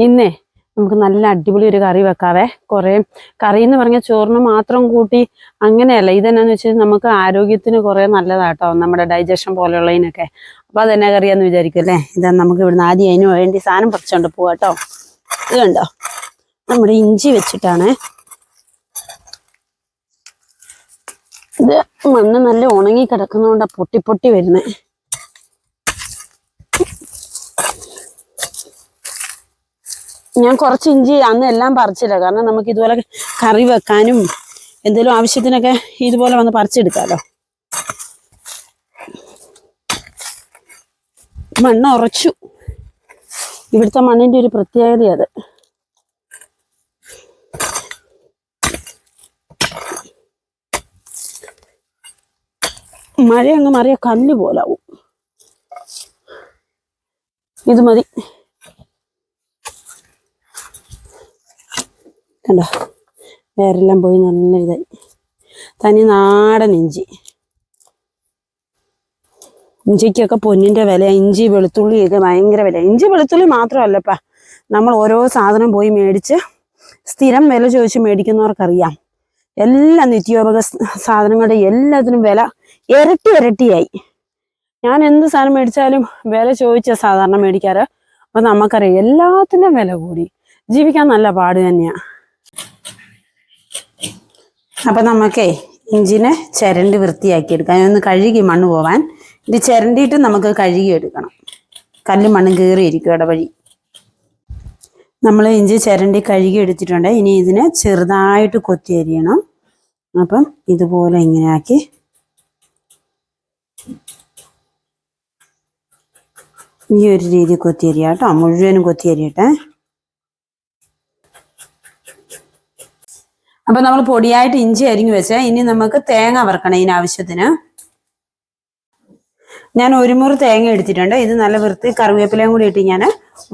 ഇന്നേ നമുക്ക് നല്ല അടിപൊളി ഒരു കറി വെക്കാവേ. കുറേ കറി എന്ന് പറഞ്ഞാൽ ചോറിന് മാത്രം കൂട്ടി അങ്ങനെയല്ല ഇതെന്നാന്ന് വെച്ചാൽ നമുക്ക് ആരോഗ്യത്തിന് കുറേ നല്ലതാട്ടോ നമ്മുടെ ഡൈജഷൻ പോലെയുള്ളതിനൊക്കെ. അപ്പൊ അതെന്നെ കറിയാന്ന് വിചാരിക്കും അല്ലേ? ഇതാ നമുക്ക് ഇവിടുന്ന് ആദ്യം അതിന് വേണ്ടി സാധനം പറിച്ചോണ്ട് പോവാട്ടോ ഇത് കണ്ടോ? നമ്മുടെ ഇഞ്ചി വെച്ചിട്ടാണ്. ഇത് മണ്ണ് നല്ല ഉണങ്ങി കിടക്കുന്നതുകൊണ്ടാണ് പൊട്ടി പൊട്ടി വരുന്നേ. ഞാൻ കുറച്ച് ഇഞ്ചി അന്ന് എല്ലാം പറിച്ചില്ല. കാരണം നമുക്ക് ഇതുപോലെ കറി വെക്കാനും എന്തെങ്കിലും ആവശ്യത്തിനൊക്കെ ഇതുപോലെ വന്ന് പറിച്ചെടുക്കാമല്ലോ മണ്ണ് ഉറച്ചു. ഇവിടുത്തെ മണ്ണിന്റെ ഒരു പ്രത്യേകത അത്. മഴ അങ്ങ് മറിയ കല്ല് പോലാവും. ഇത് മതി. കണ്ടോ? വേറെല്ലാം പോയി നല്ല ഇതായി. തനി നാടൻ ഇഞ്ചി. ഇഞ്ചിക്കൊക്കെ പൊന്നിന്റെ വില ഇഞ്ചി വെളുത്തുള്ളിയൊക്കെ ഭയങ്കര വില ഇഞ്ചി വെളുത്തുള്ളി മാത്രമല്ലപ്പാ. നമ്മൾ ഓരോ സാധനം പോയി മേടിച്ച് സ്ഥിരം വില ചോദിച്ച് മേടിക്കുന്നവർക്കറിയാം. എല്ലാ നിത്യോപക സാധനങ്ങളുടെ എല്ലാത്തിനും വില ഇരട്ടി ഇരട്ടിയായി. ഞാൻ എന്ത് സാധനം മേടിച്ചാലും വില ചോദിച്ച സാധാരണ മേടിക്കാറ്. അപ്പം നമുക്കറിയാം എല്ലാത്തിനും വില കൂടി. ജീവിക്കാൻ നല്ല പാട് തന്നെയാ. അപ്പൊ നമുക്കേ ഇഞ്ചിനെ ചിരണ്ടി വൃത്തിയാക്കി എടുക്കാം ഒന്ന് കഴുകി മണ്ണ് പോവാൻ. ഇത് ചിരണ്ടിയിട്ട് നമുക്ക് കഴുകി എടുക്കണം കല്ലും മണ്ണും കീറിയിരിക്കും ഇടവഴി നമ്മൾ ഇഞ്ചി ചിരണ്ടി കഴുകി എടുത്തിട്ടുണ്ട് ഇനി ഇതിനെ ചെറുതായിട്ട് കൊത്തി അരിയണം. അപ്പം ഇതുപോലെ ഇങ്ങനെ ആക്കി. ഈ ഒരു രീതി കൊത്തി അരിയാം കേട്ടോ. മുഴുവനും കൊത്തി അപ്പൊ നമ്മൾ പൊടിയായിട്ട് ഇഞ്ചി അരിഞ്ഞു വെച്ച. ഇനി നമുക്ക് തേങ്ങ വറക്കണം ഇതിന് ആവശ്യത്തിന് ഞാൻ ഒരു മുറി തേങ്ങ എടുത്തിട്ടുണ്ട്. ഇത് നല്ല വൃത്തി കറിവേപ്പിലയും കൂടി ഇട്ട് ഞാൻ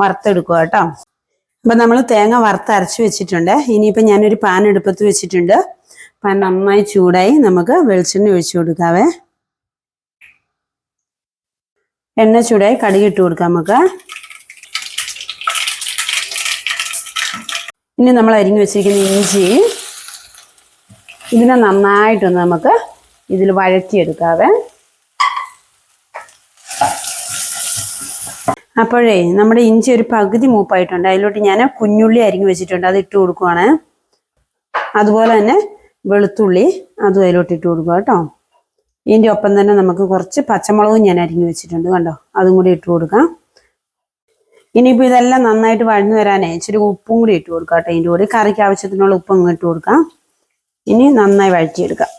വറുത്തെടുക്കുക കേട്ടോ. അപ്പൊ നമ്മൾ തേങ്ങ വറുത്തരച്ച് വെച്ചിട്ടുണ്ട്. ഇനിയിപ്പോ ഞാനൊരു പാൻ എടുപ്പത്ത് വെച്ചിട്ടുണ്ട്. പാൻ നന്നായി ചൂടായി നമുക്ക് വെളിച്ചെണ്ണ ഒഴിച്ചു കൊടുക്കാവേ. എണ്ണ ചൂടായി കടുക് ഇട്ട് കൊടുക്കാം നമുക്ക്. ഇനി നമ്മൾ അരിഞ്ഞു വെച്ചിരിക്കുന്ന ഇഞ്ചി ഇതിനെ നന്നായിട്ടൊന്ന് നമുക്ക് ഇതിൽ വഴറ്റിയെടുക്കാവേ. അപ്പോഴേ നമ്മുടെ ഇഞ്ചി ഒരു പകുതി മൂപ്പായിട്ടുണ്ട്. അതിലോട്ട് ഞാൻ കുഞ്ഞുള്ളി അരിഞ്ഞു വെച്ചിട്ടുണ്ട്. അത് ഇട്ട് കൊടുക്കുവാണ്. അതുപോലെ തന്നെ വെളുത്തുള്ളി അതും അതിലോട്ട് ഇട്ട് കൊടുക്കുക കേട്ടോ. ഇതിന്റെ ഒപ്പം തന്നെ നമുക്ക് കുറച്ച് പച്ചമുളകും ഞാൻ അരിഞ്ഞു വെച്ചിട്ടുണ്ട് കണ്ടോ? അതും കൂടി ഇട്ട് കൊടുക്കാം. ഇനിയിപ്പോൾ ഇതെല്ലാം നന്നായിട്ട് വഴന്നു വരാനേ ഇച്ചിരി ഉപ്പും കൂടി ഇട്ട് കൊടുക്കാം കേട്ടോ. ഇതിന്റെ കൂടി കറിക്ക് ആവശ്യത്തിനുള്ള ഉപ്പും ഇട്ട് കൊടുക്കാം. ഇനി നന്നായി വഴറ്റിയെടുക്കാം.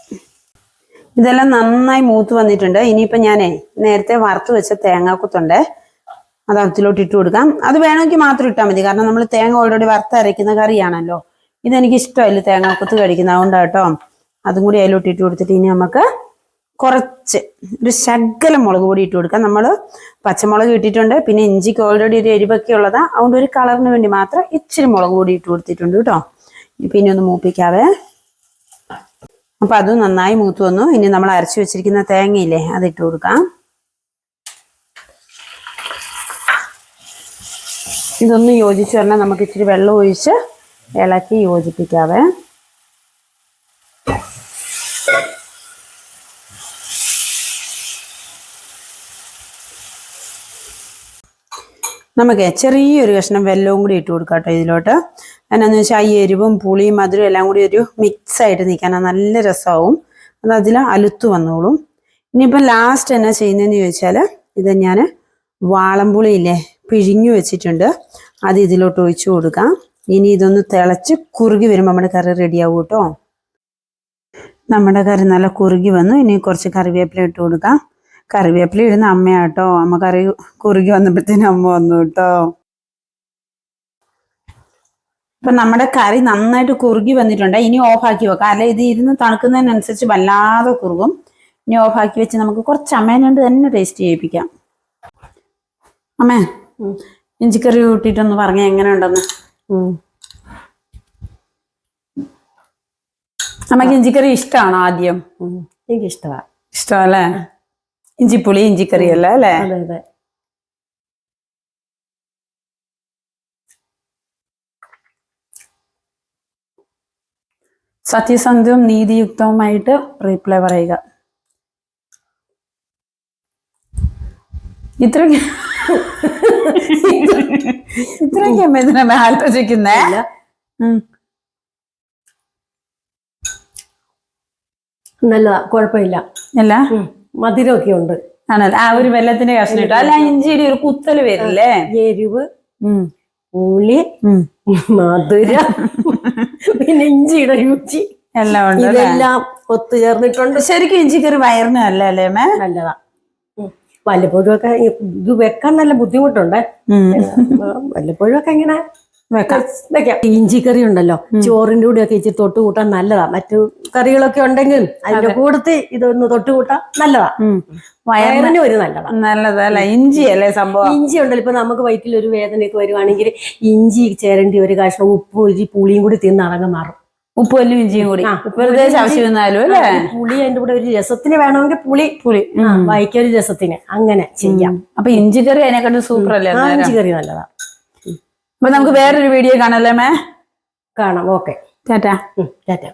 ഇതെല്ലാം നന്നായി മൂത്ത് വന്നിട്ടുണ്ട്. ഇനിയിപ്പോൾ ഞാൻ നേരത്തെ വറുത്ത് വെച്ച തേങ്ങാക്കുത്തുണ്ട്. അത് അതിലോട്ട് ഇട്ട് കൊടുക്കാം. അത് വേണമെങ്കിൽ മാത്രം ഇട്ടാൽ മതി. കാരണം നമ്മൾ തേങ്ങ ഓൾറെഡി വറുത്തരയ്ക്കുന്ന കറിയാണല്ലോ. ഇതെനിക്ക് ഇഷ്ടമല്ല തേങ്ങാക്കുത്ത് കഴിക്കുന്നത്. അതുകൊണ്ടാണ് കേട്ടോ അതും കൂടി അതിലോട്ട് ഇട്ട് കൊടുത്തിട്ട് ഇനി നമുക്ക് കുറച്ച് ഒരു ശകലം മുളക് പൊടി ഇട്ട് കൊടുക്കാം. നമ്മൾ പച്ചമുളക് ഇട്ടിട്ടുണ്ട്. പിന്നെ ഇഞ്ചിക്ക് ഓൾറെഡി ഒരു എരിവൊക്കെ ഉള്ളതാണ് അതുകൊണ്ട് ഒരു കളറിന് വേണ്ടി മാത്രം ഇച്ചിരി മുളക് പൊടി ഇട്ട് കൊടുത്തിട്ടുണ്ട് കേട്ടോ. പിന്നെ ഒന്ന് മൂപ്പിക്കാവേ. അപ്പൊ അത് നന്നായി മൂത്ത് വന്നു. ഇനി നമ്മൾ അരച്ചു വെച്ചിരിക്കുന്ന തേങ്ങയില്ലേ അത് ഇട്ട് കൊടുക്കാം. ഇതൊന്ന് യോജിച്ച് വരണം. നമുക്ക് ഇച്ചിരി വെള്ളം ഒഴിച്ച് ഇളക്കി യോജിപ്പിക്കാവേ. നമുക്ക് ചെറിയൊരു കഷ്ണം വെല്ലവും കൂടി ഇട്ട് കൊടുക്കാം കേട്ടോ ഇതിലോട്ട്. എന്നാന്ന് വെച്ചാൽ ഈ എരിവും പുളിയും മധുരവും എല്ലാം കൂടി ഒരു മിക്സ് ആയിട്ട് നിൽക്കാനാ നല്ല രസമാവും അത് അതിൽ അലുത്ത് വന്നോളും. ഇനിയിപ്പം ലാസ്റ്റ് എന്നാ ചെയ്യുന്നതെന്ന് ചോദിച്ചാൽ ഇത് ഞാൻ വാളംപുളിയില്ലേ പിഴിഞ്ഞു വെച്ചിട്ടുണ്ട്. അത് ഇതിലോട്ട് ഒഴിച്ചു കൊടുക്കാം. ഇനി ഇതൊന്ന് തിളച്ച് കുറുകി വരുമ്പോൾ നമ്മുടെ കറി റെഡിയാവും കേട്ടോ. നമ്മുടെ കറി നല്ല കുറുകി വന്നു. ഇനി കുറച്ച് കറിവേപ്പില ഇട്ട് കൊടുക്കാം. കറിവേപ്പില ഇടുന്ന അമ്മയാട്ടോ അമ്മ കറി കുറുകി വന്നപ്പോഴത്തേനും അമ്മ വന്നു കേട്ടോ. ഇപ്പൊ നമ്മുടെ കറി നന്നായിട്ട് കുറുകി വന്നിട്ടുണ്ട്. ഇനി ഓഫാക്കി വെക്കാം. അല്ലെ ഇത് ഇരുന്ന് തണുക്കുന്നതിനനുസരിച്ച് വല്ലാതെ കുറുകും. ഇനി ഓഫാക്കി വെച്ച് നമുക്ക് കുറച്ച് അമ്മേനെ കൊണ്ട് തന്നെ ടേസ്റ്റ് ചെയ്യിപ്പിക്കാം. അമ്മേ ഇഞ്ചിക്കറി കൂട്ടിയിട്ടൊന്ന് പറഞ്ഞ എങ്ങനെ ഉണ്ടെന്ന് അമ്മയ്ക്ക് ഇഞ്ചിക്കറി ഇഷ്ടമാണോ ആദ്യം? എനിക്ക് ഇഷ്ടമാണ് ഇഷ്ടമല്ലേ ഇഞ്ചിപ്പുളി ഇഞ്ചിക്കറി അല്ലേ? അല്ലേ സത്യസന്ധവും നീതിയുക്തവുമായിട്ട് റീപ്ലൈ പറയുക. ഇത്ര ഇത്രയൊക്കെ എന്തിനാ ആലോചിക്കുന്നേ. നല്ലതാ കുഴപ്പമില്ല. അല്ല. മധുരമൊക്കെ ഉണ്ട്. ആണല്ലേ? ആ ഒരു വെള്ളത്തിന്റെ കഷ്ണം ഇട്ടു. അല്ല ഇഞ്ചിയുടെ ഒരു കുത്തൽ വരില്ലേ? എരിവ് ഉം. പുളി മധുരം. പിന്നെ ഇഞ്ചിയുടെ രുചി. എല്ലാം ഉണ്ട്? ഇതെല്ലാം ഒത്തുചേർന്നിട്ടുണ്ട്. ശരിക്കും ഇഞ്ചിക്കറി വയറിന് അല്ല അല്ലേ മേ നല്ലതാ വല്ലപ്പോഴും ഒക്കെ ഇത് വെക്കാൻ നല്ല ബുദ്ധിമുട്ടുണ്ട്. വല്ലപ്പോഴും ഒക്കെ ഇങ്ങനെ വെക്കാം. വെക്കാം. കറി ഉണ്ടല്ലോ. ചോറിന്റെ കൂടെ ഒക്കെ ഇച്ചിരി തൊട്ട് കൂട്ടാൻ നല്ലതാ. മറ്റു കറികളൊക്കെ ഉണ്ടെങ്കിൽ അതിന്റെ കൂടത്തിൽ ഇതൊന്ന് തൊട്ട് കൂട്ടാൻ നല്ലതാ. വയറിന് ഒരു നല്ലതാ. നല്ലതല്ല ഇഞ്ചി അല്ലേ സംഭവം? ഇഞ്ചി ഉണ്ടല്ലോ. ഇപ്പൊ നമുക്ക് വയറ്റിൽ ഒരു വേദനയൊക്കെ വരുവാണെങ്കിൽ ഇഞ്ചി ചേരണ്ടി ഒരു കഷ്ണം ഉപ്പും ഒരു പുളിയും കൂടി തിന്ന് അടങ്ങ് മാറും. ഉപ്പുവല്ലും ഇഞ്ചിയും കൂടി. വെറുതെ ഇഞ്ചി- അല്ലേ? പുളി അതിന്റെ കൂടെ ഒരു രസത്തിന് വേണമെങ്കിൽ പുളി. പുളി. വൈക്കൊരു രസത്തിന്. അങ്ങനെ ചെയ്യാം. അപ്പൊ ഇഞ്ചിക്കറി അതിനെക്കാട്ടും സൂപ്പർ അല്ലേ ഇഞ്ചിക്കറി? ഇഞ്ചി നല്ലതാ. അപ്പൊ നമുക്ക് വേറൊരു വീഡിയോ കാണല്ലേ മേ? കാണാം. ഓക്കെ. ടാറ്റാ. ടാറ്റ.